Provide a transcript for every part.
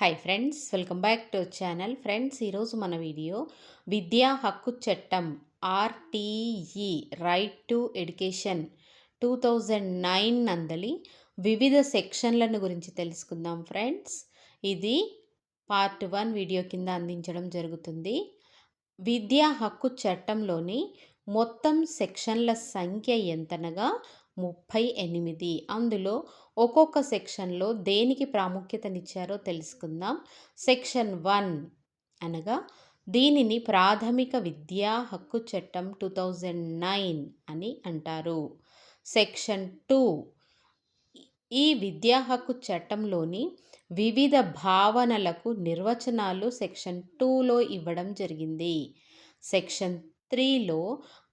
Hi friends welcome back to channel friends ఈరోజు మన video విద్యా హక్కు చట్టం RTE right to education two thousand nine నందలి వివిధ సెక్షన్లను గురించి తెలుసుకుందాం ఫ్రెండ్స్ ఇది పార్ట్ వన్ వీడియో కింద అందించడం జరుగుతుంది. విద్యా హక్కు చట్టంలోని మొత్తం సెక్షన్ల సంఖ్య ఎంతనగా ముప్పై ఎనిమిది. అందులో ఒక్కొక్క సెక్షన్లో దేనికి ప్రాముఖ్యతనిచ్చారో తెలుసుకుందాం. సెక్షన్ వన్ అనగా దీనిని ప్రాథమిక విద్యా హక్కు చట్టం టూ థౌజండ్ నైన్ అని అంటారు. సెక్షన్ టూ ఈ విద్యా హక్కు చట్టంలోని వివిధ భావనలకు నిర్వచనాలు సెక్షన్ టూలో ఇవ్వడం జరిగింది. సెక్షన్ త్రీలో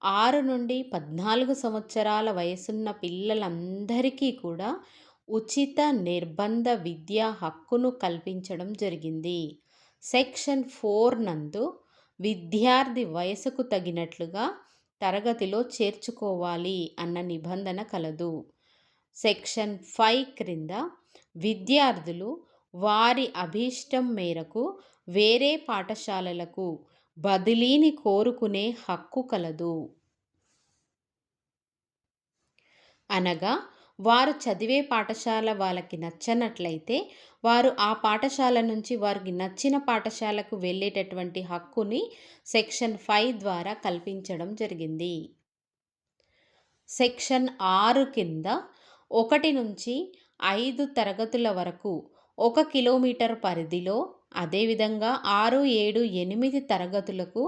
ఆరు నుండి పద్నాలుగు సంవత్సరాల వయసున్న పిల్లలందరికీ కూడా ఉచిత నిర్బంధ విద్యా హక్కును కల్పించడం జరిగింది. సెక్షన్ ఫోర్ నందు విద్యార్థి వయసుకు తగినట్లుగా తరగతిలో చేర్చుకోవాలి అన్న నిబంధన కలదు. సెక్షన్ ఫైవ్ క్రింద విద్యార్థులు వారి అభీష్టం మేరకు వేరే పాఠశాలలకు బదిలీని కోరుకునే హక్కు కలదు. అనగా వారు చదివే పాఠశాల వాళ్ళకి నచ్చనట్లయితే వారు ఆ పాఠశాల నుంచి వారికి నచ్చిన పాఠశాలకు వెళ్ళేటటువంటి హక్కుని సెక్షన్ ఫైవ్ ద్వారా కల్పించడం జరిగింది. సెక్షన్ ఆరు కింద ఒకటి నుంచి ఐదు తరగతుల వరకు ఒక కిలోమీటర్ పరిధిలో అదేవిధంగా ఆరు ఏడు ఎనిమిది తరగతులకు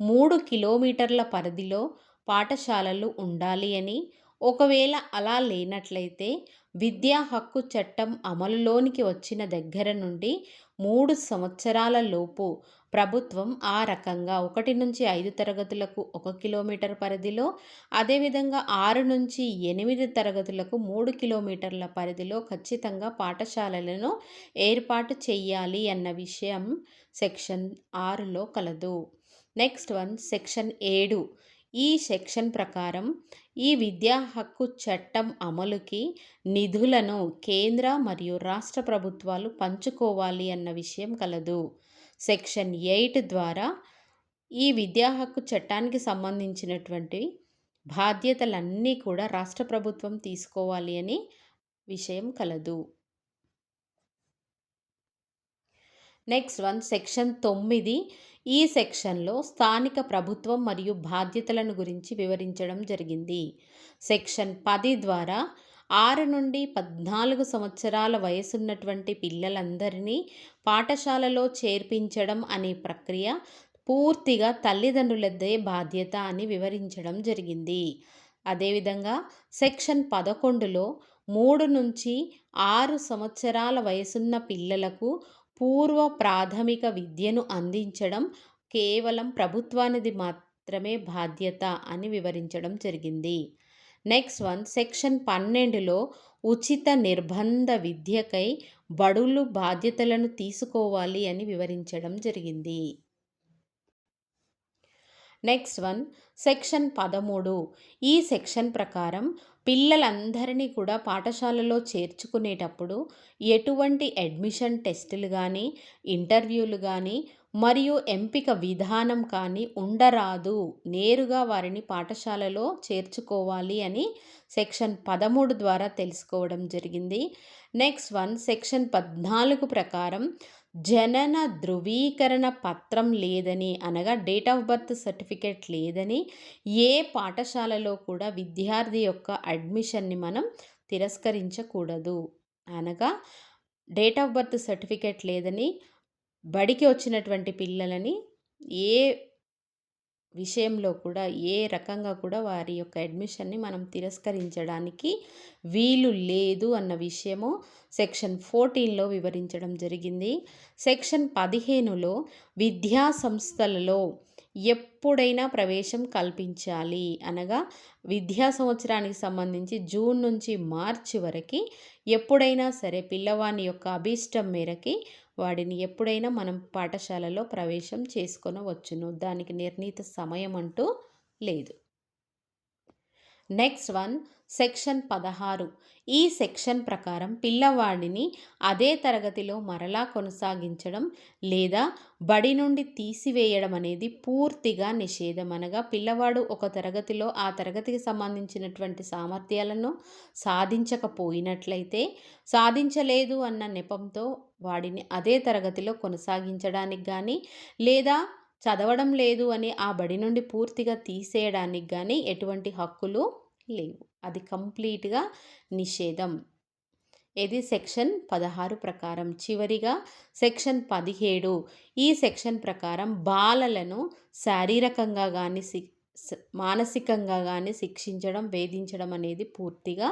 మూడు కిలోమీటర్ల పరిధిలో పాఠశాలలు ఉండాలి అని. ఒకవేళ అలా లేనట్లయితే విద్యా హక్కు చట్టం అమలులోనికి వచ్చిన దగ్గర నుండి మూడు సంవత్సరాల లోపు ప్రభుత్వం ఆ రకంగా ఒకటి నుంచి ఐదు తరగతులకు ఒక కిలోమీటర్ పరిధిలో అదేవిధంగా ఆరు నుంచి ఎనిమిది తరగతులకు మూడు కిలోమీటర్ల పరిధిలో ఖచ్చితంగా పాఠశాలలను ఏర్పాటు చేయాలి అన్న విషయం సెక్షన్ ఆరులో కలదు. నెక్స్ట్ వన్ సెక్షన్ ఏడు. ఈ సెక్షన్ ప్రకారం ఈ విద్యా హక్కు చట్టం అమలుకి నిధులను కేంద్ర మరియు రాష్ట్ర ప్రభుత్వాలు పంచుకోవాలి అన్న విషయం కలదు. సెక్షన్ ఎయిట్ ద్వారా ఈ విద్యా హక్కు చట్టానికి సంబంధించినటువంటి బాధ్యతలన్నీ కూడా రాష్ట్ర ప్రభుత్వం తీసుకోవాలి అని విషయం కలదు. నెక్స్ట్ వన్ సెక్షన్ తొమ్మిది. ఈ సెక్షన్లో స్థానిక ప్రభుత్వం మరియు బాధ్యతలను గురించి వివరించడం జరిగింది. సెక్షన్ పది ద్వారా ఆరు నుండి పద్నాలుగు సంవత్సరాల వయసున్నటువంటి పిల్లలందరినీ పాఠశాలలో చేర్పించడం అనే ప్రక్రియ పూర్తిగా తల్లిదండ్రులదే బాధ్యత అని వివరించడం జరిగింది. అదేవిధంగా సెక్షన్ పదకొండులో మూడు నుంచి ఆరు సంవత్సరాల వయసున్న పిల్లలకు పూర్వ ప్రాథమిక విద్యను అందించడం కేవలం ప్రభుత్వానిది మాత్రమే బాధ్యత అని వివరించడం జరిగింది. నెక్స్ట్ వన్ సెక్షన్ పన్నెండులో ఉచిత నిర్బంధ విద్యకై బడులు బాధ్యతలను తీసుకోవాలి అని వివరించడం జరిగింది. నెక్స్ట్ వన్ సెక్షన్ పదమూడు. ఈ సెక్షన్ ప్రకారం పిల్లలందరినీ కూడా పాఠశాలలో చేర్చుకునేటప్పుడు ఎటువంటి అడ్మిషన్ టెస్టులు కానీ ఇంటర్వ్యూలు కానీ మరియు ఎంపిక విధానం కానీ ఉండరాదు. నేరుగా వారిని పాఠశాలలో చేర్చుకోవాలి అని సెక్షన్ పదమూడు ద్వారా తెలుసుకోవడం జరిగింది. నెక్స్ట్ వన్ సెక్షన్ పద్నాలుగు ప్రకారం జనన ధృవీకరణ పత్రం లేదని అనగా డేట్ ఆఫ్ బర్త్ సర్టిఫికేట్ లేదని ఏ పాఠశాలలో కూడా విద్యార్థి యొక్క అడ్మిషన్ని మనం తిరస్కరించకూడదు అనగా డేట్ ఆఫ్ బర్త్ సర్టిఫికేట్ లేదని బడికి వచ్చినటువంటి పిల్లలని ఏ విషయంలో కూడా ఏ రకంగా కూడా వారి యొక్క అడ్మిషన్ని మనం తిరస్కరించడానికి వీలు లేదు అన్న విషయము సెక్షన్ ఫోర్టీన్లో వివరించడం జరిగింది. సెక్షన్ పదిహేనులో విద్యా సంస్థలలో ఎప్పుడైనా ప్రవేశం కల్పించాలి అనగా విద్యా సంవత్సరానికి సంబంధించి జూన్ నుంచి మార్చి వరకు ఎప్పుడైనా సరే పిల్లవాని యొక్క అభీష్టం మేరకి వాడిని ఎప్పుడైనా మనం పాఠశాలలో ప్రవేశం చేసుకొనవచ్చును. దానికి నిర్ణీత సమయం అంటూ లేదు. నెక్స్ట్ వన్ సెక్షన్ పదహారు. ఈ సెక్షన్ ప్రకారం పిల్లవాడిని అదే తరగతిలో మరలా కొనసాగించడం లేదా బడి నుండి తీసివేయడం అనేది పూర్తిగా నిషేధం అనగా పిల్లవాడు ఒక తరగతిలో ఆ తరగతికి సంబంధించినటువంటి సామర్థ్యాలను సాధించకపోయినట్లయితే సాధించలేదు అన్న నెపంతో వాడిని అదే తరగతిలో కొనసాగించడానికి కానీ లేదా చదవడం లేదు అని ఆ బడి నుండి పూర్తిగా తీసేయడానికి కానీ ఎటువంటి హక్కులు లేవు. అది కంప్లీట్గా నిషేధం. ఇది సెక్షన్ పదహారు ప్రకారం. చివరిగా సెక్షన్ పదిహేడు. ఈ సెక్షన్ ప్రకారం బాలలను శారీరకంగా కానీ మానసికంగా కానీ శిక్షించడం వేధించడం అనేది పూర్తిగా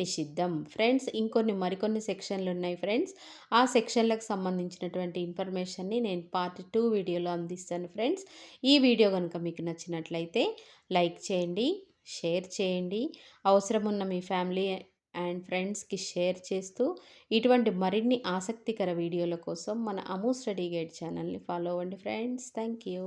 నిషిద్ధం. ఫ్రెండ్స్ ఇంకొన్ని మరికొన్ని సెక్షన్లు ఉన్నాయి ఫ్రెండ్స్. ఆ సెక్షన్లకు సంబంధించినటువంటి ఇన్ఫర్మేషన్ని నేను పార్ట్ టూ వీడియోలో అందిస్తాను ఫ్రెండ్స్. ఈ వీడియో కనుక మీకు నచ్చినట్లయితే లైక్ చేయండి. షేర్ చేయండి. అవసరం ఉన్న మీ ఫ్యామిలీ అండ్ ఫ్రెండ్స్కి షేర్ చేస్తూ ఇటువంటి మరిన్ని ఆసక్తికర వీడియోల కోసం మన అమూ స్టడీ గైడ్ ఛానల్ని ఫాలో అవ్వండి ఫ్రెండ్స్. Thank you